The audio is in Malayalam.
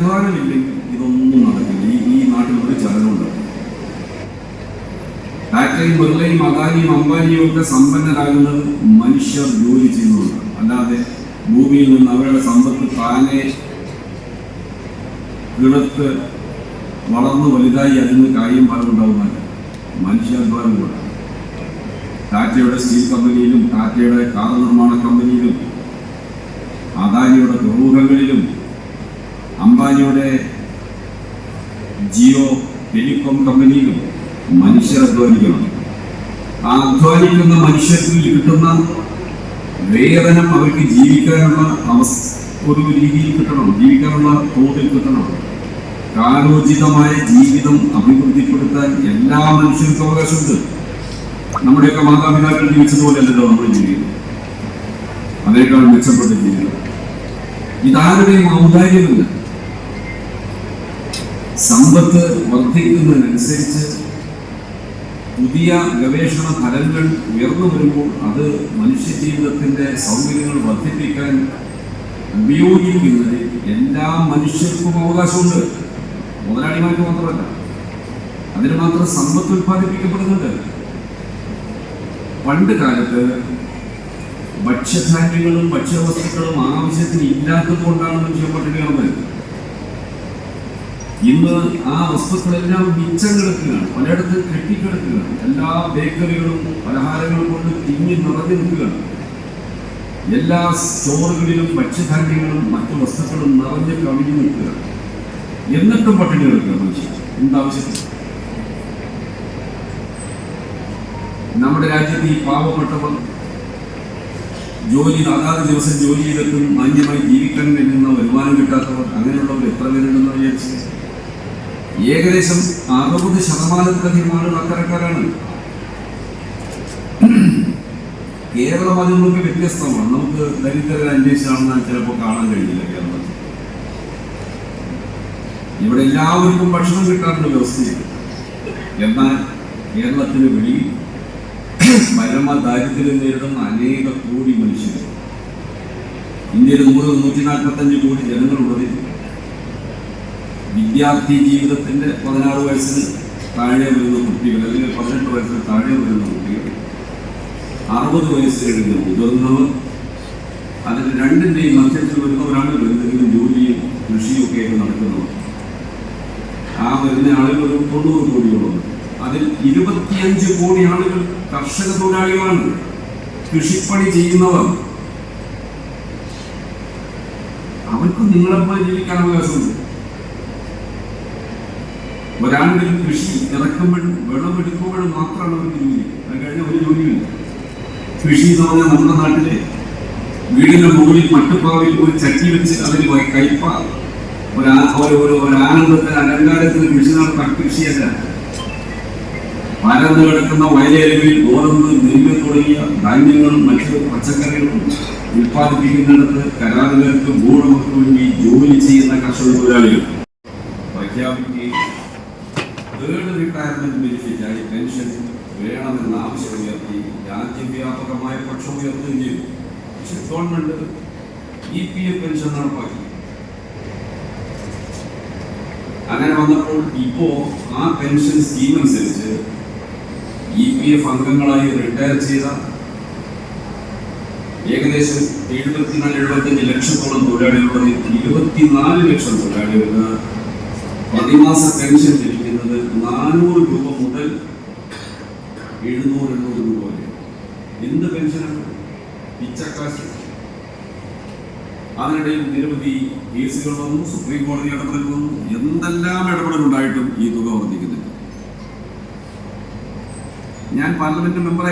അധ്വാനമില്ലെങ്കിൽ ഇതൊന്നും നടക്കില്ല. ഈ ഈ നാട്ടിൽ ഒരു ചലനമുണ്ടാവും ടാറ്റയും ബിർളയും അദാനിയും അംബാനിയും ഒക്കെ സമ്പന്നരാകുന്നത് മനുഷ്യർ ജോലി ചെയ്യുന്നുണ്ട് അല്ലാതെ ഭൂമിയിൽ നിന്ന് അവരുടെ സമ്പത്ത് താനെ കിളത്ത് വളർന്ന് വലുതായി അതിന് കാര്യം ഫലമുണ്ടാവുന്നതല്ല മനുഷ്യാധ്വാനം കൂടെ. ടാറ്റയുടെ സ്റ്റീൽ കമ്പനിയിലും ടാറ്റയുടെ കാർ നിർമ്മാണ കമ്പനിയിലും അദാനിയുടെ തുറമുഖങ്ങളിലും അംബാനിയുടെ ജിയോ ടെലികോം കമ്പനിയിലും മനുഷ്യർ അധ്വാനിക്കണം. ആ അധ്വാനിക്കുന്ന മനുഷ്യർക്ക് കിട്ടുന്ന വേതനം അവർക്ക് ജീവിക്കാനുള്ള അവസ്ഥ ഒരു രീതിയിൽ കിട്ടണം ജീവിക്കാനുള്ള തോതിൽ കിട്ടണം. കാലോചിതമായ ജീവിതം അഭിവൃദ്ധിപ്പെടുത്താൻ എല്ലാ മനുഷ്യർക്കും അവകാശമുണ്ട്. നമ്മുടെയൊക്കെ മാതാപിതാക്കൾ ജീവിച്ചതുപോലെയല്ലല്ലോ നമ്മൾ ജീവിക്കുന്നത്. അതിനേക്കാൾ മെച്ചപ്പെട്ട ജീവിതം ഇതാരുടെയും ഔദാര്യമല്ല. സമ്പത്ത് വർദ്ധിക്കുന്നതിനനുസരിച്ച് പുതിയ ഗവേഷണ ഫലങ്ങൾ ഉയർന്നു വരുമ്പോൾ അത് മനുഷ്യജീവിതത്തിന്റെ സൗകര്യങ്ങൾ വർദ്ധിപ്പിക്കാൻ ഉപയോഗിക്കുന്നതിൽ എല്ലാ മനുഷ്യർക്കും അവകാശമുണ്ട്. മുതലാളിമാർക്ക് മാത്രമല്ല. അതിന് മാത്രം സമ്പത്ത് ഉൽപ്പാദിപ്പിക്കപ്പെടുന്നുണ്ട്. പണ്ട് കാലത്ത് ഭക്ഷ്യധാന്യങ്ങളും ഭക്ഷ്യവസ്തുക്കളും ആവശ്യത്തിന് ഇല്ലാത്തത് കൊണ്ടാണ് മനുഷ്യൻ പട്ടിണി ഇന്ന് ആ വസ്തുക്കളെല്ലാം മിച്ചം കിടക്കുകയാണ് പലയിടത്ത് കെട്ടിക്കിടക്കുകയാണ്. എല്ലാ ബേക്കറികളും പലഹാരങ്ങളും കൊണ്ട് തിങ്ങി നിറഞ്ഞു നിൽക്കുകയാണ്. എല്ലാ സ്റ്റോറുകളിലും ഭക്ഷ്യധാന്യങ്ങളും മറ്റു വസ്തുക്കളും നിറഞ്ഞ് കവിഞ്ഞു നിൽക്കുകയാണ്. എന്നിട്ടും പട്ടിണി കിടക്കുക മനുഷ്യൻ. എന്താവശ്യത്തിന് നമ്മുടെ രാജ്യത്ത് ഈ പാവപ്പെട്ടവർ ജോലി അതാത് ദിവസം ജോലി ചെയ്തിട്ടും മാന്യമായി ജീവിക്കാൻ കഴിയുന്ന വരുമാനം കിട്ടാത്തവർ അങ്ങനെയുള്ളവർ എത്ര പേരുണ്ടെന്ന് വിചാരിച്ചു ഏകദേശം അറുപത് ശതമാനത്തിലധികം ആളുകൾ അത്തരക്കാരാണ്. കേരളം അതിൽ നിന്നൊക്കെ വ്യത്യസ്തമാണ്. നമുക്ക് ദരിദ്രരെ അന്വേഷിച്ചാണെന്ന് ചിലപ്പോൾ കാണാൻ കഴിയില്ല കേരളത്തിൽ. ഇവിടെ എല്ലാവർക്കും ഭക്ഷണം കിട്ടാനുള്ള വ്യവസ്ഥയില്ല എന്നാൽ കേരളത്തിന് വെളിയിൽ പരമ ദാരിദ്ര്യം നേരിടുന്ന അനേക കോടി മനുഷ്യർ. ഇന്ത്യയിൽ നൂറ് നൂറ്റി നാൽപ്പത്തഞ്ച് കോടി ജനങ്ങളുള്ളതിൽ വിദ്യാർത്ഥി ജീവിതത്തിന്റെ പതിനാറ് വയസ്സിന് താഴെ വരുന്ന കുട്ടികൾ അല്ലെങ്കിൽ പതിനെട്ട് വയസ്സിന് താഴെ വരുന്ന കുട്ടികൾ അറുപത് വയസ്സ് കഴിഞ്ഞ മുതിർന്നവർ അതിൽ രണ്ടിന്റെയും മധ്യത്തിൽ വരുന്നവരാണ് എന്തെങ്കിലും ജോലിയും കൃഷിയും ഒക്കെ നടക്കുന്നവർ. ആ വരുന്ന ആളുകൾ ഒരു തൊണ്ണൂറ് കോടിയോളം. അതിൽ ഇരുപത്തിയഞ്ച് കോടി ആളുകൾ കർഷക തൊഴിലാളികളാണ്. കൃഷിപ്പണി ചെയ്യുന്നവർ. അവർക്കും നിങ്ങളെപ്പോലെ ജീവിക്കാൻ അവകാശമുണ്ട്. ഒരാണ്ടിൽ കൃഷി ഇറക്കുമ്പോഴും വിളവെടുക്കുമ്പോഴും മാത്രമാണ് അവർ ജോലി. അത് കഴിഞ്ഞ ഒരു ജോലിയില്ല കൃഷി എന്ന് പറഞ്ഞാൽ നമ്മുടെ നാട്ടിലെ വീടിന്റെ മുകളിൽ മട്ടുപ്പാവിൽ ഒരു ചട്ടി വെച്ച് അതിൽ കയ്പ ഒരു ആ- ഒരു ഒരു ഒരു ആനന്ദത്തിന് അലങ്കാരത്തിന് കൃഷി നടത്താൻ കൃഷിയല്ല. പരന്നു കിടക്കുന്ന വയലരുവിൽ ഗോതമ്പ് നെല്ല് തുടങ്ങിയ ധാന്യങ്ങളും മറ്റു പച്ചക്കറികളും ഉൽപ്പാദിപ്പിക്കുന്നിടത്ത് കരാറുകാർക്ക് ഭൂവുടമർക്ക് വേണ്ടി ജോലി ചെയ്യുന്ന കർഷക തൊഴിലാളികൾ. പ്രഖ്യാപിക്കുകയും തേർഡ് റിട്ടയർമെന്റ് ബെനിഫിറ്റായി പെൻഷൻ വേണമെന്ന ആവശ്യം ഉയർത്തി രാജ്യവ്യാപകമായ പക്ഷം ഉയർത്തുകയും ചെയ്തു. പക്ഷെ government E P F pension നടപ്പാക്കി. അങ്ങനെ വന്നപ്പോൾ ഇപ്പോ ആ പെൻഷൻ സ്കീം അനുസരിച്ച് ഇ പി എഫ് അംഗങ്ങളായി റിട്ടയർ ചെയ്ത ഏകദേശം എഴുപത്തിനാല് എഴുപത്തഞ്ച് ലക്ഷത്തോളം തൊഴിലാളികളുടെ ഇരുപത്തിനാല് ലക്ഷം തൊഴിലാളികൾക്ക് പ്രതിമാസ പെൻഷൻ ലഭിക്കുന്നത് നാനൂറ് രൂപ മുതൽ എഴുന്നൂറ് എണ്ണൂറ് രൂപ വരെ. എന്ത് പെൻഷനാണ് പിച്ചക്കാശ് അതിനിടയിൽ നിരവധി കേസുകൾ വന്നു സുപ്രീം കോടതി ഇടപെടൽ വന്നു. എന്തെല്ലാം ഇടപെടലുണ്ടായിട്ടും ഈ തുക വർദ്ധിക്കുന്നില്ല. ഞാൻ പാർലമെന്റ് മെമ്പറായി